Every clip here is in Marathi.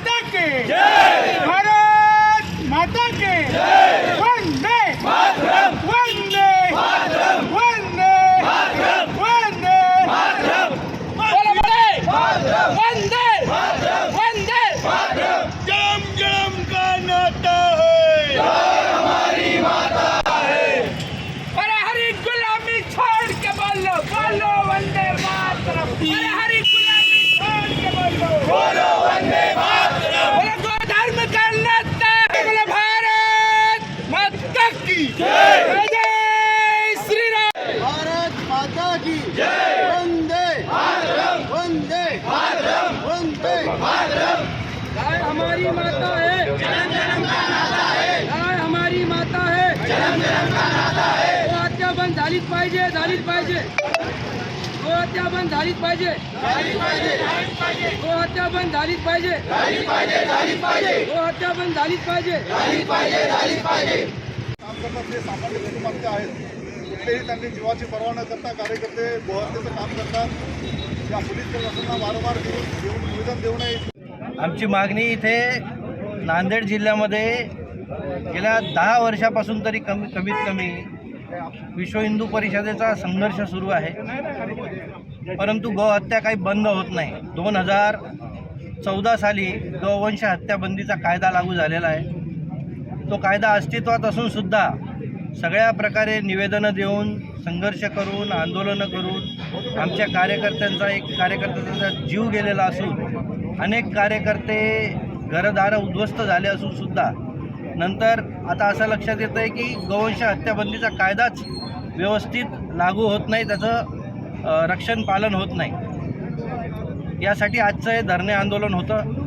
माता के भारत माता के वंदे झालीच पाहिजे झालीच पाहिजे. गोहत्या बंद झालीच पाहिजे. गोहत्या बंद झालीच पाहिजे. गोहत्या बंद झालीच पाहिजे. काम करतात ते सामान्य कुटुंबातले आहेत. कुठलेही त्यांनी जीवाची पर्वा न करता कार्यकर्ते गोहत्येचं काम करतात. या पोलीस प्रशासनाला वारंवार देऊन निवेदन देऊ नये आमची मागणी इथे नांदेड जिल्ह्यामध्ये गेल्या दहा वर्षापासून तरी कमी कमीत कमी विश्व हिंदू परिषदेचा संघर्ष सुरू आहे. परंतु गोहत्या काही बंद होत नाही. दोन हजार चौदा साली गौवंश हत्याबंदीचा कायदा लागू झालेला आहे. तो कायदा अस्तित्वात असूनसुद्धा सगळ्या प्रकारे निवेदनं देऊन संघर्ष करून आंदोलनं करून आमच्या कार्यकर्त्यांचा एक कार्यकर्त्यांचा जीव गेलेला असून अनेक कार्यकर्ते घरदारं उद्ध्वस्त झाले असूनसुद्धा नंतर आता असं लक्षात येतं आहे की गौवंश हत्याबंदीचा कायदाच व्यवस्थित लागू होत नाही त्याचं रक्षण पालन होत नाही. यासाठी आजचं हे धरणे आंदोलन होतं.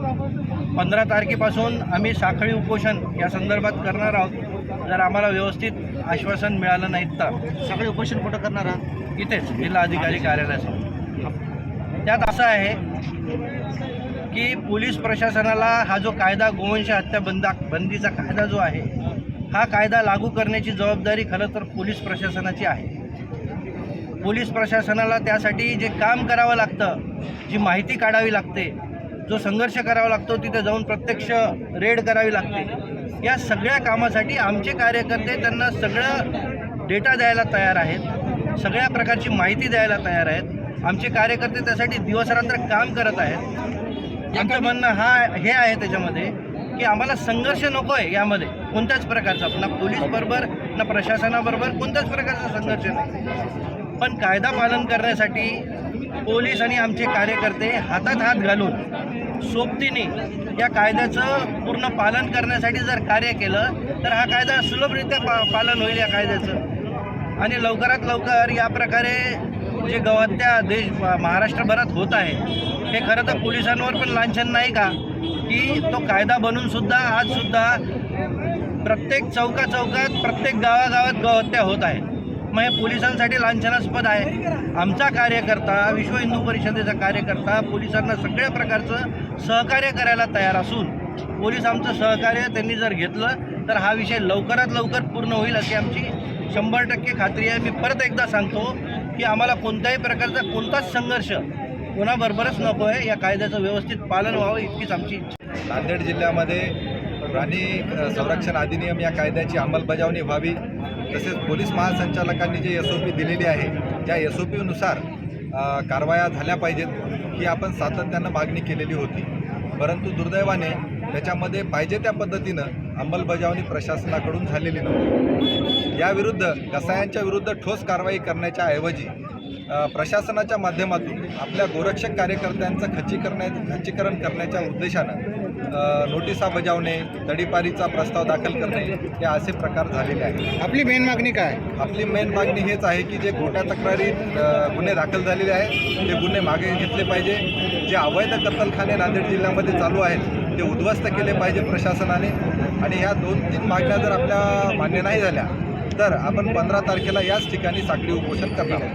पंधरा तारखेपासून आम्ही साखळी उपोषण या संदर्भात करणार आहोत. जर आम्हाला व्यवस्थित आश्वासन मिळालं नाही तर. सगळे उपोषण कुठं करणार आहात? इथेच जिल्हाधिकारी कार्यालयासमोर. त्यात असं आहे की पोलीस प्रशासनाला हा जो कायदा गोवंश हत्या बंदा बंदीचा कायदा जो आहे हा कायदा लागू करण्याची जबाबदारी खरं तर पोलीस प्रशासनाची आहे. पोलीस प्रशासनाला त्यासाठी जे काम करावं लागतं जी माहिती काढावी लागते जो संघर्ष करावा लागतो तिथे जाऊन प्रत्यक्ष रेड करावी लागते. या सगळ्या कामासाठी आमचे कार्यकर्ते त्यांना सगळं डेटा द्यायला तयार आहेत सगळ्या प्रकारची माहिती द्यायला तयार आहेत. आमचे कार्यकर्ते त्यासाठी दिवसरात्र काम करत आहेत. आमचं म्हणणं हा हे आहे त्याच्यामध्ये की आम्हाला संघर्ष नको आहे यामध्ये कोणत्याच प्रकारचा. ना पोलीस बरोबर ना प्रशासनाबरोबर कोणत्याच प्रकारचा संघर्ष नाही. पण कायदा पालन करण्यासाठी पोलीस आणि आमचे कार्यकर्ते हातात हात घालून सोबतीने या कायद्याचं पूर्ण पालन करण्यासाठी जर कार्य केलं तर हा कायदा सुलभरित्या पा पालन होईल या कायद्याचं. आणि लवकरात लवकर या प्रकारे जे गवत्या देश महाराष्ट्रभरात होत आहे हे खरं तर पोलिसांवर पण लांछन नाही का? की तो कायदा बनूनसुद्धा आजसुद्धा प्रत्येक चौका चौकात प्रत्येक गावागावात गवहत्या होत आहे. मग हे पोलिसांसाठी लांछनास्पद आहे. आमचा कार्यकर्ता विश्व हिंदू परिषदेचा कार्यकर्ता पोलिसांना सगळ्या प्रकारचं सहकार्य करायला तयार असून पोलीस आमचं सहकार्य त्यांनी जर घेतलं तर हा विषय लवकरात लवकर पूर्ण होईल अशी आमची शंभर टक्के खात्री आहे. मी परत एकदा सांगतो की आम्हाला कोणत्याही प्रकारचा कोणताच संघर्ष कोणाबरोबरच नको आहे. या कायद्याचं व्यवस्थित पालन व्हावं इतकीच आमची इच्छा. नांदेड जिल्ह्यामध्ये प्राणी संरक्षण अधिनियम या कायद्याची अंमलबजावणी व्हावी. तसेच पोलीस महासंचालकांनी जे एस ओ पी दिलेली आहे त्या एस ओ पीनुसार कारवाया झाल्या पाहिजेत ही आपण सातत्यानं मागणी केलेली होती. परंतु दुर्दैवाने त्याच्यामध्ये पाहिजे त्या पद्धतीनं अंमलबजावणी प्रशासनाकडून झालेली नव्हती. याविरुद्ध कसायांच्या विरुद्ध ठोस कारवाई करण्याच्या ऐवजी प्रशासनाच्या माध्यमातून आपल्या गोरक्षक कार्यकर्त्यांचं खच्चीकरण्या खच्चीकरण करण्याच्या उद्देशानं नोटिसा बजावणे तडीपारीचा प्रस्ताव दाखल करणे हे असे प्रकार झालेले आहेत. आपली मेन मागणी काय? आपली मेन मागणी हेच आहे की जे खोट्या तक्रारीत अ, गुन्हे दाखल झालेले आहेत ते गुन्हे मागे घेतले पाहिजे. जे अवैध कत्तलखाने नांदेड जिल्ह्यामध्ये चालू आहेत ते उद्ध्वस्त केले पाहिजे प्रशासनाने. आणि ह्या दोन तीन मागण्या जर आपल्या मान्य नाही झाल्या तर आपण पंधरा तारखेला याच ठिकाणी साखळी उपोषण करणार आहोत.